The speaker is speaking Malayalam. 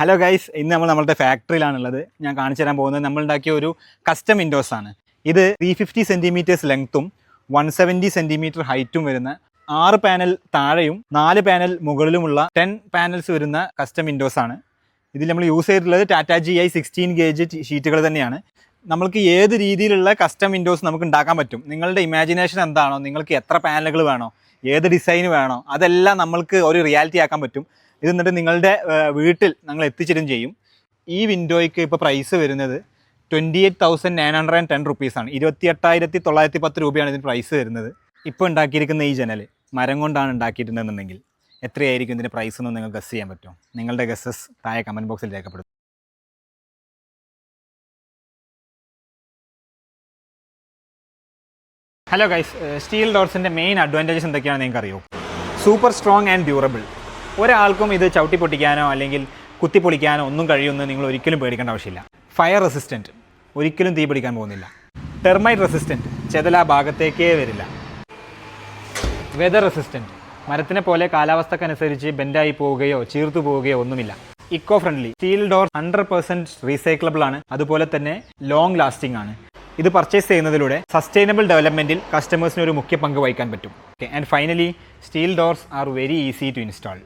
ഹലോ ഗൈസ് ഇന്ന് നമ്മൾ നമ്മളുടെ ഫാക്ടറിയിലാണുള്ളത് ഞാൻ കാണിച്ചു തരാൻ പോകുന്നത് നമ്മൾ ഉണ്ടാക്കിയ ഒരു കസ്റ്റം വിൻഡോസ് ആണ്. ഇത് ത്രീ ഫിഫ്റ്റി സെന്റിമീറ്റേഴ്സ് ലെങ്ത്തും വൺ സെവന്റി സെന്റിമീറ്റർ ഹൈറ്റും വരുന്ന ആറ് പാനൽ താഴെയും നാല് പാനൽ മുകളിലുമുള്ള ടെൻ പാനൽസ് വരുന്ന കസ്റ്റം വിൻഡോസ് ആണ്. ഇതിൽ നമ്മൾ യൂസ് ചെയ്തിട്ടുള്ളത് Tata G I sixteen gauge ഷീറ്റുകൾ തന്നെയാണ്. നമുക്ക് ഏത് രീതിയിലുള്ള കസ്റ്റം വിൻഡോസ് നമുക്ക് ഉണ്ടാക്കാൻ പറ്റും? നിങ്ങളുടെ ഇമാജിനേഷൻ എന്താണോ? നിങ്ങൾക്ക് എത്ര പാനലുകൾ വേണോ? ഏത് ഡിസൈൻ വേണോ? അതെല്ലാം നമ്മൾക്ക് ഒരു റിയാലിറ്റി ആക്കാൻ പറ്റും. ഇത് എന്നിട്ട് നിങ്ങളുടെ വീട്ടിൽ ഞങ്ങൾ എത്തിച്ചിടും ചെയ്യും. ഈ വിൻഡോയ്ക്ക് ഇപ്പോൾ പ്രൈസ് വരുന്നത് twenty eight thousand nine hundred and ten റുപ്പീസാണ് ഇരുപത്തി എട്ടായിരത്തി തൊള്ളായിരത്തി പത്ത് രൂപയാണ് ഇതിന് പ്രൈസ് വരുന്നത്. ഇപ്പോൾ ഉണ്ടാക്കിയിരിക്കുന്ന ഈ ജനൽ മരം കൊണ്ടാണ് ഉണ്ടാക്കിയിട്ടുണ്ടെന്നുണ്ടെങ്കിൽ എത്രയായിരിക്കും ഇതിന്റെ പ്രൈസ് എന്ന് നിങ്ങൾ ഗസ് ചെയ്യാൻ പറ്റും? നിങ്ങളുടെ ഗസ്സസ് താഴെ കമന്റ് ബോക്സിൽ രേഖപ്പെടുത്തും ഹലോ ഗൈസ് സ്റ്റീൽ ഡോർസിന്റെ മെയിൻ അഡ്വാന്റേജസ് എന്തൊക്കെയാണെന്ന് നിങ്ങൾക്ക് അറിയോ സൂപ്പർ സ്ട്രോങ് ആൻഡ് ഡ്യൂറബിൾ ഒരാൾക്കും ഇത് ചവിട്ടി പൊട്ടിക്കാനോ അല്ലെങ്കിൽ കുത്തി പൊളിക്കാനോ ഒന്നും കഴിയുമെന്ന് നിങ്ങൾ ഒരിക്കലും പേടിക്കേണ്ട ആവശ്യമില്ല. ഫയർ റെസിസ്റ്റന്റ് ഒരിക്കലും തീ പിടിക്കാൻ പോകുന്നില്ല. ടെർമൈറ്റ് റെസിസ്റ്റന്റ് ചെതല ഭാഗത്തേക്കേ വരില്ല. വെതർ റെസിസ്റ്റന്റ് മരത്തിനെ പോലെ കാലാവസ്ഥക്കനുസരിച്ച് ബെൻഡായി പോവുകയോ ചീർത്തു പോവുകയോ ഒന്നുമില്ല. Eco friendly steel door hundred percent recyclable ആണ്. അതുപോലെ തന്നെ ലോങ് ലാസ്റ്റിംഗ് ആണ്. ഇത് പർച്ചേസ് ചെയ്യുന്നതിലൂടെ സസ്റ്റൈനബിൾ ഡെവലപ്മെന്റിൽ കസ്റ്റമേഴ്സിന് ഒരു മുഖ്യ പങ്ക് വഹിക്കാൻ പറ്റും. Okay and finally steel doors are very easy to install